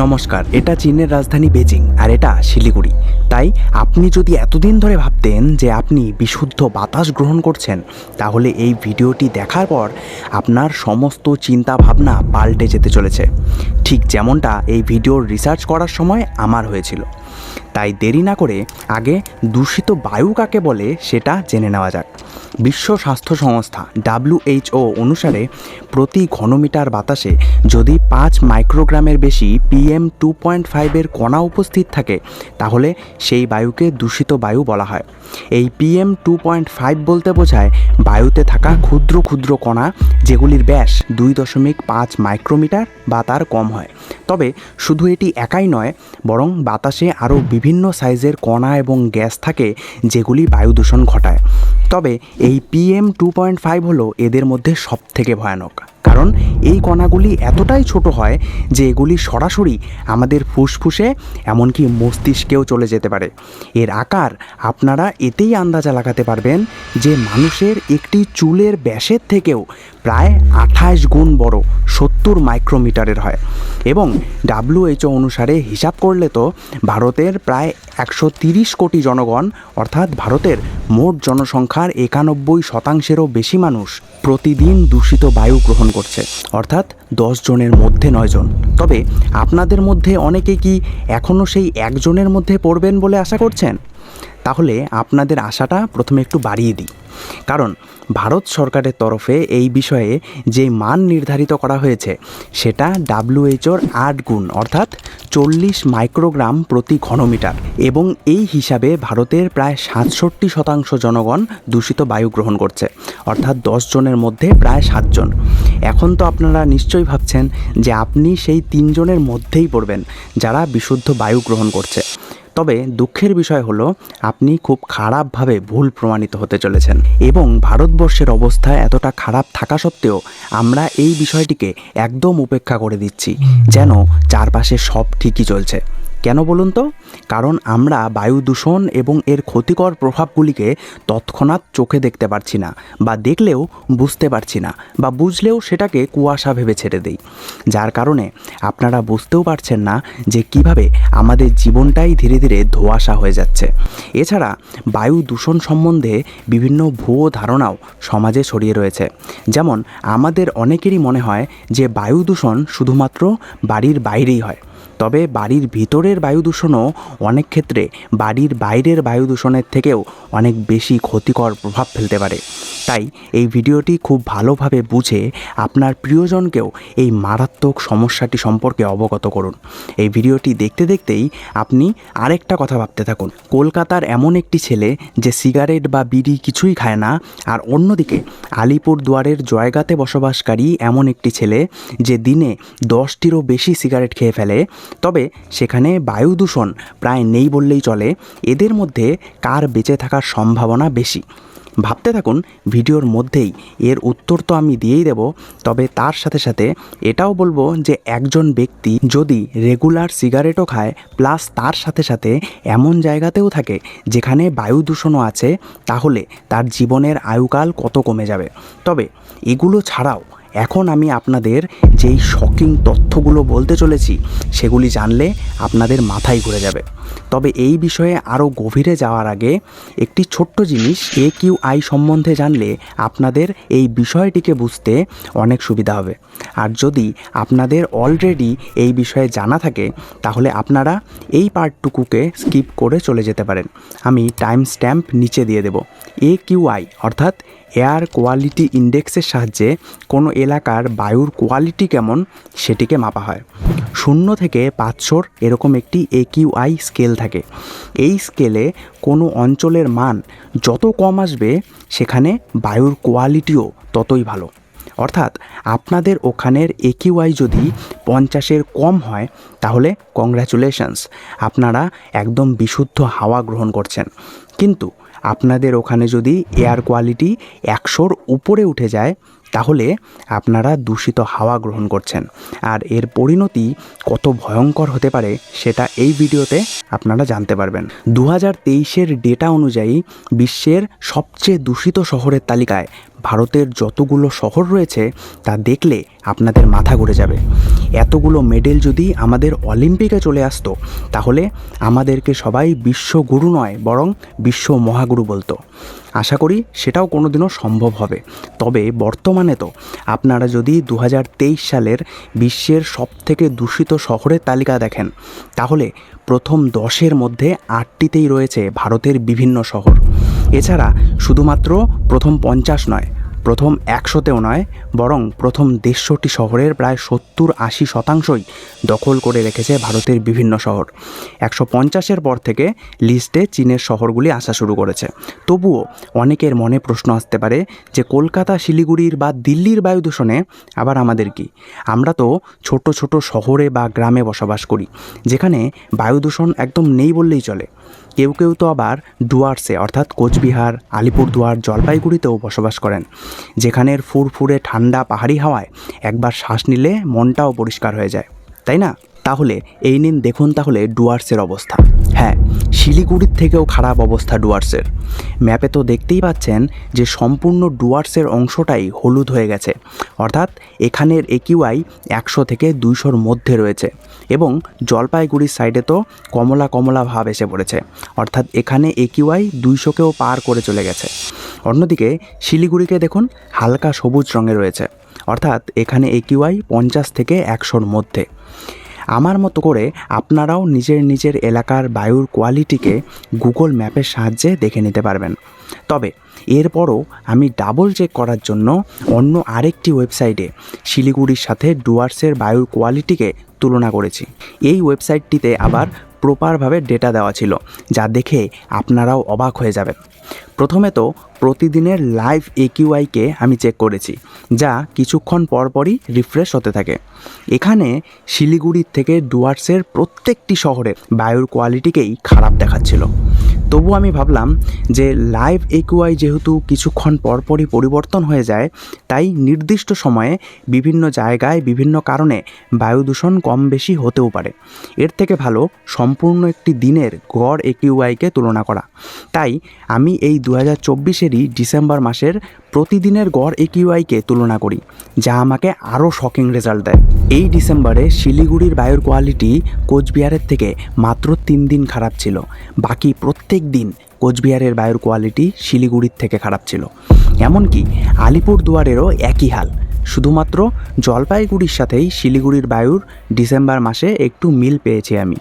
নমস্কার, এটা চীনের রাজধানী বেজিং আর এটা শিলিগুড়ি। তাই আপনি যদি এতদিন ধরে ভাবতেন যে আপনি বিশুদ্ধ বাতাস গ্রহণ করছেন, তাহলে এই ভিডিওটি দেখার পর আপনার সমস্ত চিন্তা ভাবনা পাল্টে যেতে চলেছে। ঠিক যেমনটা এই ভিডিওর রিসার্চ করার সময় আমার হয়েছিল। তাই দেরি না করে আগে দূষিত বায়ু কাকে বলে সেটা জেনে নেওয়া যাক। বিশ্ব স্বাস্থ্য সংস্থা ডাব্লিউএইচও অনুসারে প্রতি ঘনমিটার বাতাসে যদি পাঁচ মাইক্রোগ্রামের বেশি পিএম টু পয়েন্ট ফাইভের কণা উপস্থিত থাকে, তাহলে সেই বায়ুকে দূষিত বায়ু বলা হয়। এই পিএম টু পয়েন্ট ফাইভ বলতে বোঝায় বায়ুতে থাকা ক্ষুদ্র ক্ষুদ্র কণা, যেগুলির ব্যাস দুই দশমিক পাঁচ মাইক্রোমিটার বা তার কম হয়। তবে শুধু এটি একাই নয়, বরং বাতাসে আরও বিভিন্ন সাইজের কণা এবং গ্যাস থাকে যেগুলি বায়ু দূষণ ঘটায়। তবে এই পিএম টু পয়েন্ট ফাইভ হলো এদের মধ্যে সবথেকে ভয়ানক। কারণ এই কণাগুলি এতটাই ছোট হয় যে এগুলি সরাসরি আমাদের ফুসফুসে, এমনকি মস্তিষ্কেও চলে যেতে পারে। এর আকার আপনারা এতেই আন্দাজা লাগাতে পারবেন যে মানুষের একটি চুলের ব্যাসের থেকেও প্রায় আঠাশ গুণ বড় সত্তর মাইক্রোমিটারের হয়। এবং ডাব্লিউএইচও অনুসারে হিসাব করলে তো ভারতের প্রায় একশো তিরিশ কোটি জনগণ, অর্থাৎ ভারতের মোট জনসংখ্যার একানব্বই শতাংশেরও বেশি মানুষ প্রতিদিন দূষিত বায়ু গ্রহণ করছে। অর্থাৎ দশ জনের মধ্যে নয়জন তবে আপনাদের মধ্যে অনেকে কি এখনও সেই একজনের মধ্যে পড়বেন বলে আশা করছেন? তাহলে আপনাদের আশাটা প্রথমে একটু বাড়িয়ে দিই। কারণ ভারত সরকারের তরফে এই বিষয়ে যে মান নির্ধারিত করা হয়েছে, সেটা ডাব্লিউএইচওর আট গুণ, অর্থাৎ চল্লিশ মাইক্রোগ্রাম প্রতি ঘনমিটার। এবং এই হিসাবে ভারতের প্রায় সাতষট্টি শতাংশ জনগণ দূষিত বায়ু গ্রহণ করছে, অর্থাৎ দশ জনের মধ্যে প্রায় সাতজন এখন তো আপনারা নিশ্চয়ই ভাবছেন যে আপনি সেই তিনজনের মধ্যেই পড়বেন যারা বিশুদ্ধ বায়ু গ্রহণ করছে। তবে দুঃখের বিষয় হলো, আপনি খুব খারাপভাবে ভুল প্রমাণিত হতে চলেছেন এবং ভারতবর্ষের অবস্থা এতটা খারাপ থাকা সত্ত্বেও আমরা এই বিষয়টিকে একদম উপেক্ষা করে দিচ্ছি, যেন চারপাশে সব ঠিকই চলছে। কেন বলুন তো? কারণ আমরা বায়ু দূষণ এবং এর ক্ষতিকর প্রভাবগুলিকে তৎক্ষণাৎ চোখে দেখতে পারছি না বা দেখলেও বুঝতে পারছি না বা বুঝলেও সেটাকে কুয়াশা ভেবে ছেড়ে দেই। যার কারণে আপনারা বুঝতেও পারছেন না যে কীভাবে আমাদের জীবনটাই ধীরে ধীরে ধোঁয়াশা হয়ে যাচ্ছে। এছাড়া বায়ু দূষণ সম্বন্ধে বিভিন্ন ভুয়ো ধারণাও সমাজে ছড়িয়ে রয়েছে। যেমন আমাদের অনেকেরই মনে হয় যে বায়ু দূষণ শুধুমাত্র বাড়ির বাইরেই হয়। তবে বাড়ির ভিতরের বায়ু দূষণও অনেক ক্ষেত্রে বাড়ির বাইরের বায়ু দূষণের থেকেও অনেক বেশি ক্ষতিকর প্রভাব ফেলতে পারে। তাই এই ভিডিওটি খুব ভালোভাবে বুঝে আপনার প্রিয়জনকেও এই মারাত্মক সমস্যাটি সম্পর্কে অবগত করুন। এই ভিডিওটি দেখতে দেখতেই আপনি আরেকটা কথা ভাবতে থাকুন। কলকাতার এমন একটি ছেলে যে সিগারেট বা বিড়ি কিছুই খায় না, আর অন্যদিকে আলিপুর দুয়ারের জয়গাতে বসবাসকারী এমন একটি ছেলে যে দিনে দশটিরও বেশি সিগারেট খেয়ে ফেলে, তবে সেখানে বায়ু দূষণ প্রায় নেই বললেই চলে। এদের মধ্যে কার বেঁচে থাকার সম্ভাবনা বেশি? ভাবতে থাকুন, ভিডিওর মধ্যেই। এর উত্তর তো আমি দিয়েই দেব, তবে তার সাথে সাথে এটাও বলব যে একজন ব্যক্তি যদি রেগুলার সিগারেটও খায়, প্লাস তার সাথে সাথে এমন জায়গাতেও থাকে যেখানে বায়ু দূষণও আছে, তাহলে তার জীবনের আয়ুকাল কত কমে যাবে? তবে এগুলো ছাড়াও এখন আমি আপনাদের যেই শকিং তথ্যগুলো বলতে চলেছি, সেগুলি জানলে আপনাদের মাথায় ঘুরে যাবে। তবে এই বিষয়ে আরও গভীরে যাওয়ার আগে একটি ছোট্ট জিনিস এ কিউ আই সম্বন্ধে জানলে আপনাদের এই বিষয়টিকে বুঝতে অনেক সুবিধা হবে। আর যদি আপনাদের অলরেডি এই বিষয়ে জানা থাকে, তাহলে আপনারা এই পার্টটুকুকে স্কিপ করে চলে যেতে পারেন। আমি টাইম স্ট্যাম্প নিচে দিয়ে দেব। এ কিউ আই অর্থাৎ এয়ার কোয়ালিটি ইন্ডেক্সের সাহায্যে কোনো এলাকার বায়ুর কোয়ালিটি কেমন সেটিকে মাপা হয়। শূন্য থেকে পাঁচশোর এরকম একটি একিউআই স্কেল থাকে। এই স্কেলে কোনো অঞ্চলের মান যত কম আসবে, সেখানে বায়ুর কোয়ালিটিও ততই ভালো। অর্থাৎ আপনাদের ওখানের একিউআই যদি পঞ্চাশের কম হয়, তাহলে কংগ্রাচুলেশনস আপনারা একদম বিশুদ্ধ হাওয়া গ্রহণ করছেন। কিন্তু আপনাদের ওখানে যদি এয়ার কোয়ালিটি একশোর উপরে উঠে যায়, তাহলে আপনারা দূষিত হাওয়া গ্রহণ করছেন। আর এর পরিণতি কত ভয়ঙ্কর হতে পারে, সেটা এই ভিডিওতে আপনারা জানতে পারবেন। দু হাজার ডেটা অনুযায়ী বিশ্বের সবচেয়ে দূষিত শহরের তালিকায় ভারতের যতগুলো শহর রয়েছে, তা দেখলে আপনাদের মাথা ঘুরে যাবে। এতগুলো মেডেল যদি আমাদের অলিম্পিকে চলে আসতো, তাহলে আমাদেরকে সবাই বিশ্বগুরু নয়, বরং বিশ্ব মহাগুরু বলতো। আশা করি সেটাও কোনোদিনও সম্ভব হবে। তবে বর্তমানে তো আপনারা যদি দু হাজার তেইশ সালের বিশ্বের সবথেকে দূষিত শহরের তালিকা দেখেন, তাহলে প্রথম দশের মধ্যে আটটিতেই রয়েছে ভারতের বিভিন্ন শহর। এছাড়া শুধুমাত্র প্রথম পঞ্চাশ নয় প্রথম একশোতেও নয়, বরং প্রথম দেড়শোটি শহরের প্রায় সত্তর আশি শতাংশই দখল করে রেখেছে ভারতের বিভিন্ন শহর। একশো পঞ্চাশের পর থেকে লিস্টে চীনের শহরগুলি আসা শুরু করেছে। তবুও অনেকের মনে প্রশ্ন আসতে পারে যে কলকাতা, শিলিগুড়ির বা দিল্লির বায়ু দূষণে আবার আমাদের কি? আমরা তো ছোট ছোট শহরে বা গ্রামে বসবাস করি, যেখানে বায়ু দূষণ একদম নেই বললেই চলে। কেউ কেউ তো আবার ডুয়ার্সে অর্থাৎ কোচবিহার, আলিপুরদুয়ার, জলপাইগুড়িতেও বসবাস করেন। যেখানের ফুরফুরে ঠান্ডা পাহাড়ি হাওয়ায় একবার শ্বাস নিলে মনটাও পরিষ্কার হয়ে যায়, তাই না? তাহলে এই নিন, দেখুন তাহলে ডুয়ার্সের অবস্থা। হ্যাঁ শিলিগুড়ির থেকেও খারাপ অবস্থা ডুয়ার্সের। ম্যাপে তো দেখতেই পাচ্ছেন যে সম্পূর্ণ ডুয়ার্সের অংশটাই হলুদ হয়ে গেছে। অর্থাৎ এখানের একিউআই একশো থেকে দুইশোর মধ্যে রয়েছে এবং জলপাইগুড়ির সাইডে তো কমলা কমলা ভাব এসে পড়েছে। অর্থাৎ এখানে একিউআই দুইশোকেও পার করে চলে গেছে। অন্যদিকে শিলিগুড়িকে দেখুন হালকা সবুজ রঙে রয়েছে, অর্থাৎ এখানে একিউআই পঞ্চাশ থেকে একশোর মধ্যে। আমার মতো করে আপনারাও নিজের নিজের এলাকার বায়ুর কোয়ালিটিকে গুগল ম্যাপের সাহায্যে দেখে নিতে পারবেন। তবে এরপরও আমি ডাবল চেক করার জন্য অন্য আরেকটি ওয়েবসাইটে শিলিগুড়ির সাথে ডুয়ার্সের বায়ুর কোয়ালিটিকে তুলনা করেছি। এই ওয়েবসাইটটিতে আবার প্রপারভাবে ডেটা দেওয়া ছিল, যা দেখে আপনারাও অবাক হয়ে যাবেন। প্রথমে তো প্রতিদিনের লাইভ একিউআইকে আমি চেক করেছি, যা কিছুক্ষণ পরপরই রিফ্রেশ হতে থাকে। এখানে শিলিগুড়ির থেকে ডুয়ার্সের প্রত্যেকটি শহরের বায়ুর কোয়ালিটিকেই খারাপ দেখাচ্ছিল। তবু আমি ভাবলাম যে লাইভ একুআই যেহেতু কিছুক্ষণ পরপরই পরিবর্তন হয়ে যায়, তাই নির্দিষ্ট সময়ে বিভিন্ন জায়গায়, বিভিন্ন কারণে বায়ু দূষণ কম বেশি হতেও পারে। এর থেকে ভালো সম্পূর্ণ একটি দিনের গড় একিউআইকে তুলনা করা। তাই আমি এই দু হাজার চব্বিশেরই ডিসেম্বর মাসের প্রতিদিনের গড় একিউআইকে তুলনা করি, যা আমাকে আরও শকিং রেজাল্ট দেয়। এই ডিসেম্বরে শিলিগুড়ির বায়ুর কোয়ালিটি কোচবিহারের থেকে মাত্র তিন দিন খারাপ ছিল। বাকি প্রত্যেক দিন কোচবিহারের বায়ুর কোয়ালিটি শিলিগুড়ির থেকে খারাপ ছিল। এমনকি আলিপুর দুয়ারেরও একই হাল। শুধুমাত্র জলপাইগুড়ির সাথেই শিলিগুড়ির বায়ুর ডিসেম্বর মাসে একটু মিল পেয়েছি আমি।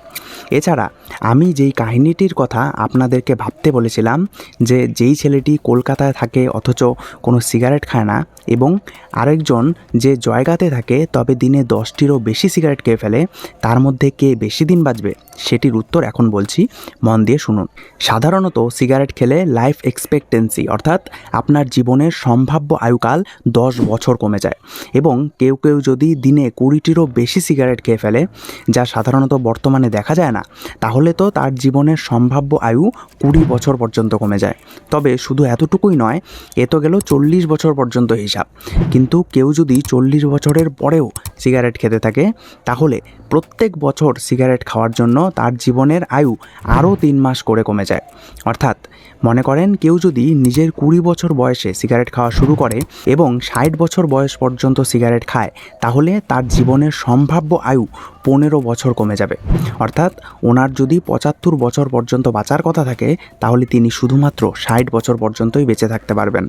এছাড়া আমি যেই কাহিনীটির কথা আপনাদেরকে ভাবতে বলেছিলাম যে যেই ছেলেটি কলকাতায় থাকে অথচ কোনো সিগারেট খায় না এবং আরেকজন যে জয়গাতে থাকে, তবে দিনে দশটিরও বেশি সিগারেট খেয়ে ফেলে, তার মধ্যে কে বেশি দিন বাঁচবে সেটির উত্তর এখন বলছি, মন দিয়ে শুনুন। সাধারণত সিগারেট খেলে লাইফ এক্সপেক্টেন্সি অর্থাৎ আপনার জীবনের সম্ভাব্য আয়ুকাল দশ বছর কমে যায়। এবং কেউ কেউ যদি দিনে কুড়িটিরও বেশি সিগারেট খেয়ে ফেলে, যা সাধারণত বর্তমানে দেখা যায় না, তাহলে তো তার জীবনের সম্ভাব্য আয়ু কুড়ি বছর পর্যন্ত কমে যায়। তবে শুধু এতটুকুই নয়, এ তো গেল চল্লিশ বছর পর্যন্ত হিসাব। কিন্তু কেউ যদি চল্লিশ বছরের পরেও সিগারেট খেতে থাকে তাহলে প্রত্যেক বছর সিগারেট খাওয়ার জন্য তার জীবনের আয়ু আরও তিন মাস করে কমে যায়। অর্থাৎ মনে করেন কেউ যদি নিজের কুড়ি বছর বয়সে সিগারেট খাওয়া শুরু করে এবং ষাট বছর বয়স পর্যন্ত সিগারেট খায়, তাহলে তার জীবনের সম্ভাব্য আয়ু পনেরো বছর কমে যাবে। অর্থাৎ ওনার যদি পঁচাত্তর বছর পর্যন্ত বাঁচার কথা থাকে, তাহলে তিনি শুধুমাত্র ষাট বছর পর্যন্তই বেঁচে থাকতে পারবেন।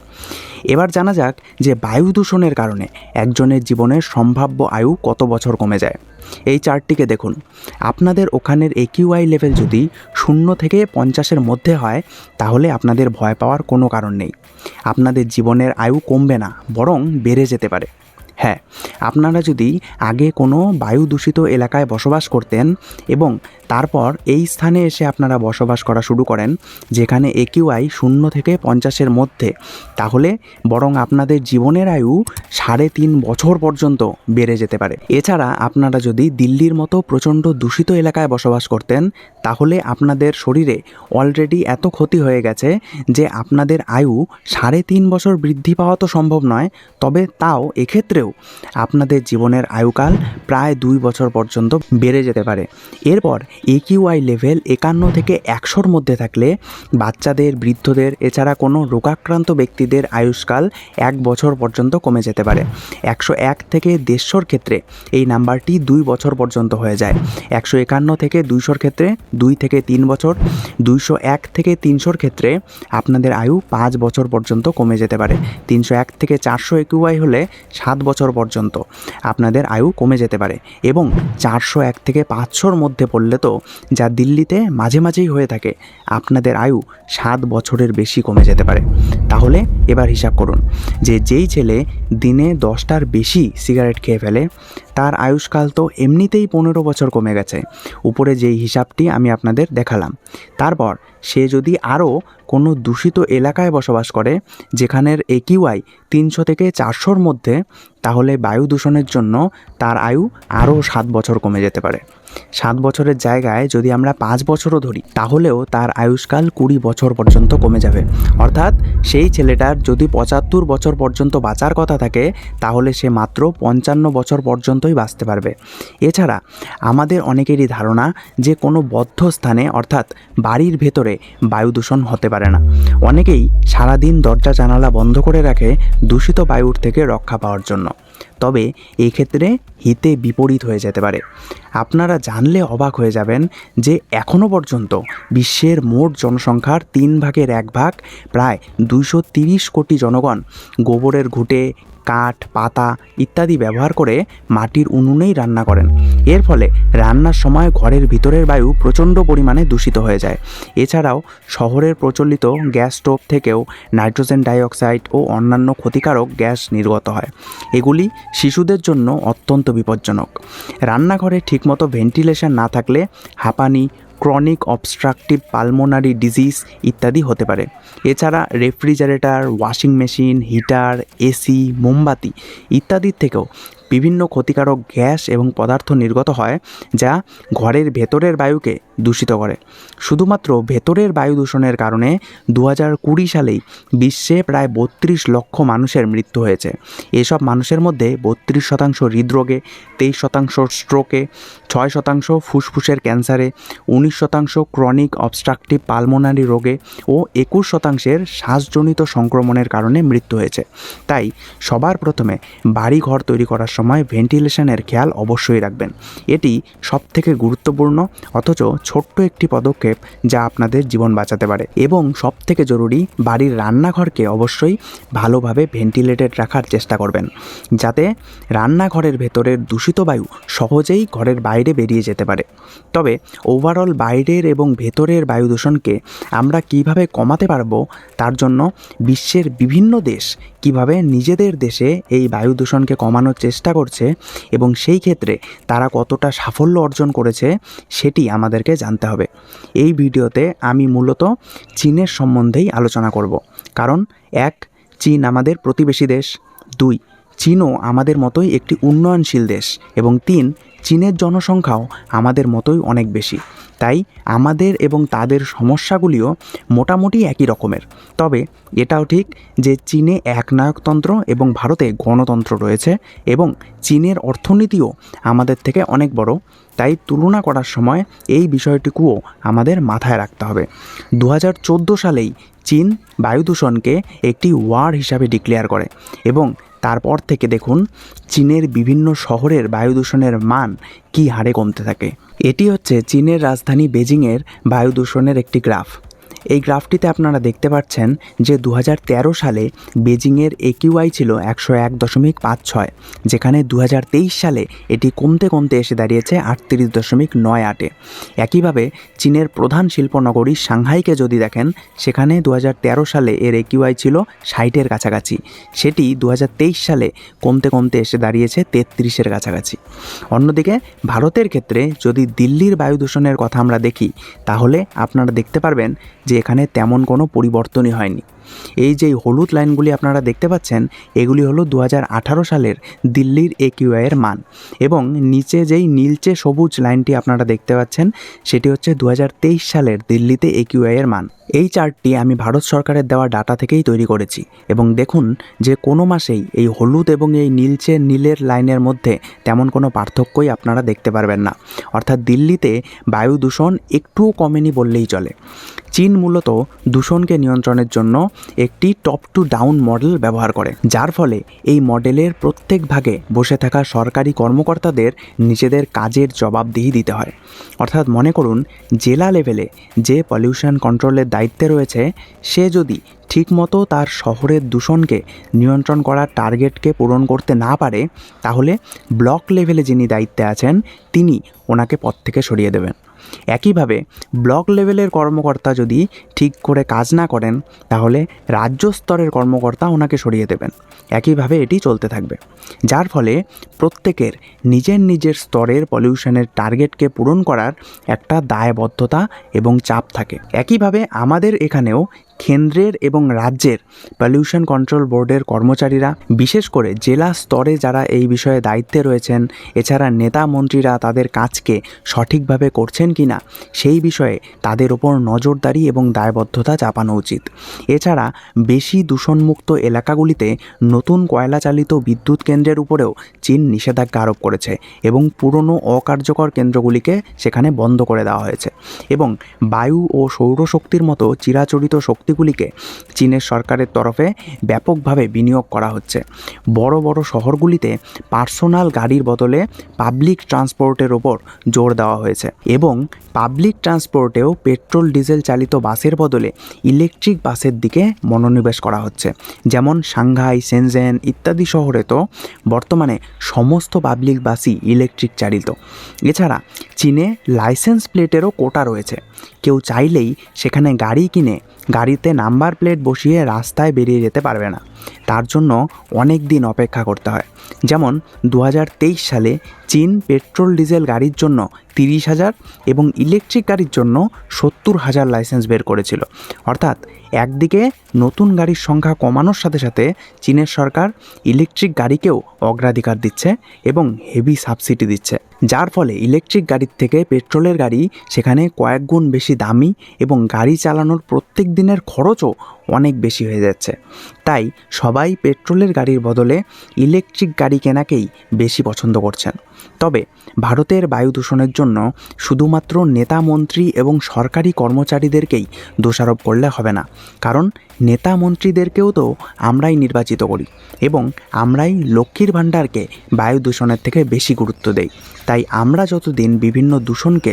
এবার জানা যাক যে বায়ু দূষণের কারণে একজনের জীবনের সম্ভাব্য আয়ু কত বছর কমে যায়। এই চার্টটিকে দেখুন। আপনাদের ওখানের একিউআই লেভেল যদি শূন্য থেকে পঞ্চাশের মধ্যে হয়, তাহলে আপনাদের ভয় পাওয়ার কোনো কারণ নেই। আপনাদের জীবনের আয়ু কমবে না, বরং বেড়ে যেতে পারে। হ্যাঁ আপনারা যদি আগে কোনো বায়ু দূষিত এলাকায় বসবাস করতেন এবং তারপর এই স্থানে এসে আপনারা বসবাস করা শুরু করেন, যেখানে একিউআই শূন্য থেকে পঞ্চাশের মধ্যে, তাহলে বরং আপনাদের জীবনের আয়ু সাড়ে তিন বছর পর্যন্ত বেড়ে যেতে পারে। এছাড়া আপনারা যদি দিল্লির মতো প্রচণ্ড দূষিত এলাকায় বসবাস করতেন, তাহলে আপনাদের শরীরে অলরেডি এত ক্ষতি হয়ে গেছে যে আপনাদের আয়ু সাড়ে তিন বছর বৃদ্ধি পাওয়া তো সম্ভব নয়, তবে তাও এক্ষেত্রেও আপনাদের জীবনের আয়ুকাল প্রায় দুই বছর পর্যন্ত বেড়ে যেতে পারে। এরপর একিউআই লেভেল একান্ন থেকে একশোর মধ্যে থাকলে বাচ্চাদের, বৃদ্ধদের, এছাড়া কোনো রোগাক্রান্ত ব্যক্তিদের আয়ুষ্কাল এক বছর পর্যন্ত কমে যেতে পারে। একশো এক থেকে দেড়শোর ক্ষেত্রে এই নাম্বারটি দুই বছর পর্যন্ত হয়ে যায়। একশো একান্ন থেকে দুইশোর ক্ষেত্রে দুই থেকে তিন বছর। দুইশো এক থেকে তিনশোর ক্ষেত্রে আপনাদের আয়ু পাঁচ বছর পর্যন্ত কমে যেতে পারে। তিনশো এক থেকে চারশো একিউআই হলে সাত বছর পর্যন্ত। আপনাদের আয়ু কমে যেতে পারে এবং চারশো এক থেকে পাঁচশোর মধ্যে পড়লে তো যা দিল্লিতে মাঝে মাঝেই হয়ে থাকে, আপনাদের আয়ু সাত বছরের বেশি কমে যেতে পারে। তাহলে এবার হিসাব করুন যে যেই ছেলে দিনে দশটার বেশি সিগারেট খেয়ে ফেলে, তার আয়ুষ্কাল তো এমনিতেই পনেরো বছর কমে গেছে। উপরে যেই হিসাবটি আমি আপনাদের দেখালাম, তারপর সে যদি আরও কোনো দূষিত এলাকায় বসবাস করে, যেখানের একিউআই তিনশো থেকে চারশোর মধ্যে, তাহলে বায়ু দূষণের জন্য তার আয়ু আরও সাত বছর কমে যেতে পারে। সাত বছরের জায়গায় যদি আমরা পাঁচ বছরও ধরি, তাহলেও তার আয়ুষ্কাল কুড়ি বছর পর্যন্ত কমে যাবে। অর্থাৎ সেই ছেলেটার যদি পঁচাত্তর বছর পর্যন্ত বাঁচার কথা থাকে, তাহলে সে মাত্র পঞ্চান্ন বছর পর্যন্তই বাঁচতে পারবে। এছাড়া আমাদের অনেকেরই ধারণা যে কোনো বদ্ধ স্থানে, অর্থাৎ বাড়ির ভেতরে বায়ু দূষণ হতে পারে না। অনেকেই সারাদিন দরজা জানালা বন্ধ করে রাখে দূষিত বায়ুর থেকে রক্ষা পাওয়ার জন্য। তবে এক্ষেত্রে ক্ষেত্রে হিতে বিপরীত হয়ে যেতে পারে। আপনারা জানলে অবাক হয়ে যাবেন যে এখনও পর্যন্ত বিশ্বের মোট জনসংখ্যার তিন ভাগের এক ভাগ, প্রায় দুইশো তিরিশ কোটি জনগণ গোবরের ঘুঁটে কাঠ, পাতা ইত্যাদি ব্যবহার করে মাটির উনুনেই রান্না করেন। এর ফলে রান্নার সময় ঘরের ভিতরের বায়ু প্রচণ্ড পরিমাণে দূষিত হয়ে যায়। এছাড়াও শহরের প্রচলিত গ্যাস স্টোভ থেকেও নাইট্রোজেন ডাইঅক্সাইড ও অন্যান্য ক্ষতিকারক গ্যাস নির্গত হয়। এগুলি শিশুদের জন্য অত্যন্ত বিপজ্জনক। রান্নাঘরে ঠিকমতো ভেন্টিলেশন না থাকলে হাঁপানি ক্রনিক অবস্ট্রাকটিভ পালমোনারি ডিজিজ ইত্যাদি হতে পারে। এছাড়া refrigerator washing machine heater AC মোমবাতি ইত্যাদির থেকেও বিভিন্ন ক্ষতিকারক গ্যাস এবং পদার্থ নির্গত হয়, যা ঘরের ভেতরের বায়ুকে দূষিত করে। শুধুমাত্র ভেতরের বায়ু দূষণের কারণে দু কুড়ি সালেই বিশ্বে প্রায় বত্রিশ লক্ষ মানুষের মৃত্যু হয়েছে। এসব মানুষের মধ্যে বত্রিশ শতাংশ হৃদরোগে, তেইশ শতাংশ স্ট্রোকে, ছয় শতাংশ ফুসফুসের ক্যান্সারে, উনিশ শতাংশ ক্রনিক অবস্ট্রাকটিভ পালমোনারি রোগে ও একুশ শতাংশের শ্বাসজনিত সংক্রমণের কারণে মৃত্যু হয়েছে। তাই সবার প্রথমে বাড়ি ঘর তৈরি করার ভেন্টিলেশনের খেয়াল অবশ্যই রাখবেন। এটি সবথেকে গুরুত্বপূর্ণ, অথচ ছোট্ট একটি পদক্ষেপ যা আপনাদের জীবন বাঁচাতে পারে এবং সবথেকে জরুরি, বাড়ির রান্নাঘরকে অবশ্যই ভালোভাবে ভেন্টিলেটেড রাখার চেষ্টা করবেন। যাতে রান্নাঘরের ভেতরের দূষিত বায়ু সহজেই ঘরের বাইরে বেরিয়ে যেতে পারে। তবে ওভারঅল বাইরের এবং ভেতরের বায়ু দূষণকে আমরা কীভাবে কমাতে পারব, তার জন্য বিশ্বের বিভিন্ন দেশ কীভাবে নিজেদের দেশে এই বায়ু দূষণকে কমানোর চেষ্টা করছে এবং সেই ক্ষেত্রে তারা কতটা সাফল্য অর্জন করেছে সেটি আমাদেরকে জানতে হবে। এই ভিডিওতে আমি মূলত চীনের সম্বন্ধেই আলোচনা করব। কারণ, এক, চীন আমাদের প্রতিবেশী দেশ। দুই, চীনও আমাদের মতোই একটি উন্নয়নশীল দেশ। এবং তিন চীনের জনসংখ্যাও আমাদের মতোই অনেক বেশি। তাই আমাদের এবং তাদের সমস্যাগুলিও মোটামুটি একই রকমের। তবে এটাও ঠিক যে চীনে একনায়কতন্ত্র এবং ভারতে গণতন্ত্র রয়েছে এবং চীনের অর্থনীতিও আমাদের থেকে অনেক বড়। তাই তুলনা করার সময় এই বিষয়টুকুও আমাদের মাথায় রাখতে হবে। দু হাজার চোদ্দ সালেই চীন বায়ু দূষণকে একটি ওয়ার হিসাবে ডিক্লেয়ার করে এবং তারপর থেকে দেখুন চীনের বিভিন্ন শহরের বায়ু দূষণের মান কী হারে কমতে থাকে। এটি হচ্ছে চীনের রাজধানী বেজিংয়ের বায়ু দূষণের একটি গ্রাফ। এই গ্রাফটিতে আপনারা দেখতে পাচ্ছেন যে দু হাজার তেরো সালে বেজিংয়ের একিউআই ছিল একশো এক দশমিক পাঁচ ছয়, যেখানে দু হাজার তেইশ সালে এটি কমতে কমতে এসে দাঁড়িয়েছে আটত্রিশ দশমিক নয় আটে। একইভাবে চীনের প্রধান শিল্পনগরী সাংহাইকে যদি দেখেন, সেখানে দু হাজার তেরো সালে এর একিউআই ছিল ষাটের কাছাকাছি। সেটি দু হাজার তেইশ সালে কমতে কমতে এসে দাঁড়িয়েছে তেত্রিশের কাছাকাছি। অন্যদিকে ভারতের ক্ষেত্রে যদি দিল্লির বায়ু দূষণের কথা আমরা দেখি, তাহলে আপনারা দেখতে পারবেন যে এখানে তেমন কোনো পরিবর্তনই হয়নি। এই যে হলুদ লাইনগুলি আপনারা দেখতে পাচ্ছেন, এগুলি হলো দু হাজার আঠারো সালের দিল্লির একিউআইয়ের মান এবং নিচে যেই নীলচে সবুজ লাইনটি আপনারা দেখতে পাচ্ছেন, সেটি হচ্ছে দু হাজার তেইশ সালের দিল্লিতে একিউআইয়ের মান। এই চার্টটি আমি ভারত সরকারের দেওয়া ডাটা থেকেই তৈরি করেছি এবং দেখুন যে কোনো মাসেই এই হলুদ এবং এই নীলচে নীলের লাইনের মধ্যে তেমন কোনো পার্থক্যই আপনারা দেখতে পারবেন না। অর্থাৎ দিল্লিতে বায়ু দূষণ একটুও কমেনি বললেই চলে। চীন মূলত দূষণকে নিয়ন্ত্রণের জন্য একটি টপ টু ডাউন মডেল ব্যবহার করে, যার ফলে এই মডেলের প্রত্যেক ভাগে বসে থাকা সরকারি কর্মকর্তাদের নিজেদের কাজের জবাবদিহি দিতে হয়। অর্থাৎ মনে করুন, জেলা লেভেলে যে পলিউশন কন্ট্রোলের দায়িত্বে রয়েছে, সে যদি ঠিকমতো তার শহরের দূষণকে নিয়ন্ত্রণ করার টার্গেটকে পূরণ করতে না পারে, তাহলে ব্লক লেভেলে যিনি দায়িত্বে আছেন, তিনি ওনাকে পথ থেকে সরিয়ে দেবেন। একইভাবে ব্লক লেভেলের কর্মকর্তা যদি ঠিক করে কাজ না করেন, তাহলে রাজ্য স্তরের কর্মকর্তা ওনাকে সরিয়ে দেবেন। একইভাবে এটি চলতে থাকবে। যার ফলে প্রত্যেকের নিজের নিজের স্তরের পলিউশনের টার্গেটকে পূরণ করার একটা দায়বদ্ধতা এবং চাপ থাকে। একইভাবে আমাদের এখানেও কেন্দ্রের এবং রাজ্যের পলিউশন কন্ট্রোল বোর্ডের কর্মচারীরা, বিশেষ করে জেলা স্তরে যারা এই বিষয়ে দায়িত্বে রয়েছেন, এছাড়া নেতা মন্ত্রীরা তাদের কাজকে সঠিকভাবে করছেন কি না সেই বিষয়ে তাদের ওপর নজরদারি এবং দায়বদ্ধতা চাপানো উচিত। এছাড়া বেশি দূষণমুক্ত এলাকাগুলিতে নতুন কয়লা চালিত বিদ্যুৎ কেন্দ্রের উপরেও চীন নিষেধাজ্ঞা আরোপ করেছে এবং পুরনো অকার্যকর কেন্দ্রগুলিকে সেখানে বন্ধ করে দেওয়া হয়েছে। এবং বায়ু ও সৌরশক্তির মতো চিরাচরিত শক্তিগুলিকে চীনের সরকারের তরফে ব্যাপকভাবে বিনিয়োগ করা হচ্ছে। বড় বড় শহরগুলিতে পার্সোনাল গাড়ির বদলে পাবলিক ট্রান্সপোর্টের ওপর জোর দেওয়া হয়েছে এবং পাবলিক ট্রান্সপোর্টেও পেট্রোল, ডিজেল চালিত বাসের বদলে ইলেকট্রিক বাসের দিকে মনোনিবেশ করা হচ্ছে। যেমন সাংঘাই, সেনজেন ইত্যাদি শহরে তো বর্তমানে সমস্ত পাবলিক বাসই ইলেকট্রিক চালিত। এছাড়া চীনে লাইসেন্স প্লেটেরও কোটা রয়েছে। কেউ চাইলেই সেখানে গাড়ি কিনে গাড়িতে নাম্বার প্লেট বসিয়ে রাস্তায় বেরিয়ে যেতে পারবে না। তার জন্য অনেক দিন অপেক্ষা করতে হয়। যেমন দু হাজার তেইশ সালে চীন পেট্রোল ডিজেল গাড়ির জন্য তিরিশ হাজার এবং ইলেকট্রিক গাড়ির জন্য সত্তর হাজার লাইসেন্স বের করেছিল। অর্থাৎ, একদিকে নতুন গাড়ির সংখ্যা কমানোর সাথে সাথে চীনের সরকার ইলেকট্রিক গাড়িকেও অগ্রাধিকার দিচ্ছে এবং হেভি সাবসিডি দিচ্ছে। যার ফলে ইলেকট্রিক গাড়ির থেকে পেট্রোলের গাড়ি সেখানে কয়েক গুণ বেশি দামি এবং গাড়ি চালানোর প্রত্যেক দিনের খরচও অনেক বেশি হয়ে যাচ্ছে। তাই সবাই পেট্রোলের গাড়ির বদলে ইলেকট্রিক গাড়ি কেনাকেই বেশি পছন্দ করছেন। তবে ভারতের বায়ু দূষণের জন্য শুধুমাত্র নেতা মন্ত্রী এবং সরকারি কর্মচারীদেরকেই দোষারোপ করলে হবে না। কারণ নেতা মন্ত্রীদেরকেও তো আমরাই নির্বাচিত করি এবং আমরাই লক্ষ্মীর ভাণ্ডারকে বায়ু দূষণের থেকে বেশি গুরুত্ব দেই। তাই আমরা যতদিন বিভিন্ন দূষণকে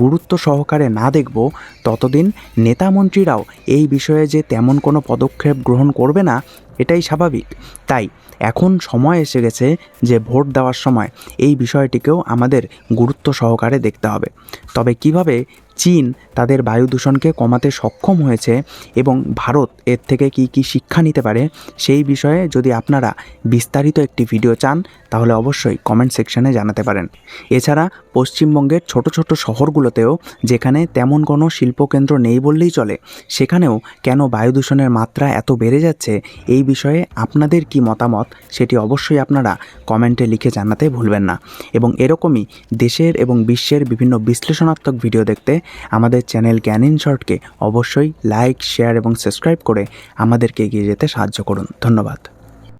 গুরুত্ব সহকারে না দেখব, ততদিন নেতা মন্ত্রীরাও এই বিষয়ে যে তেমন কোনো পদক্ষেপ গ্রহণ করবে না এটাই স্বাভাবিক। তাই এখন সময় এসে গেছে যে ভোট দেওয়ার সময় এই বিষয়টিকেও আমাদের গুরুত্ব সহকারে দেখতে হবে। তবে কীভাবে চীন তাদের বায়ু দূষণকে কমাতে সক্ষম হয়েছে এবং ভারত এর থেকে কি কি শিক্ষা নিতে পারে সেই বিষয়ে যদি আপনারা বিস্তারিত একটি ভিডিও চান, তাহলে অবশ্যই কমেন্ট সেকশনে জানাতে পারেন। এছাড়া পশ্চিমবঙ্গের ছোট ছোট শহরগুলোতেও যেখানে তেমন কোনো শিল্পকেন্দ্র নেই বললেই চলে, সেখানেও কেন বায়ু দূষণের মাত্রা এত বেড়ে যাচ্ছে এই বিষয়ে আপনাদের কি মতামত সেটি অবশ্যই আপনারা কমেন্টে লিখে জানাতে ভুলবেন না। এবং এরকমই দেশের এবং বিশ্বের বিভিন্ন বিশ্লেষণাত্মক ভিডিও দেখতে আমাদের চ্যানেল ইন শর্টকে অবশ্যই লাইক, শেয়ার এবং সাবস্ক্রাইব করে আমাদেরকে এগিয়ে যেতে সাহায্য করুন। ধন্যবাদ।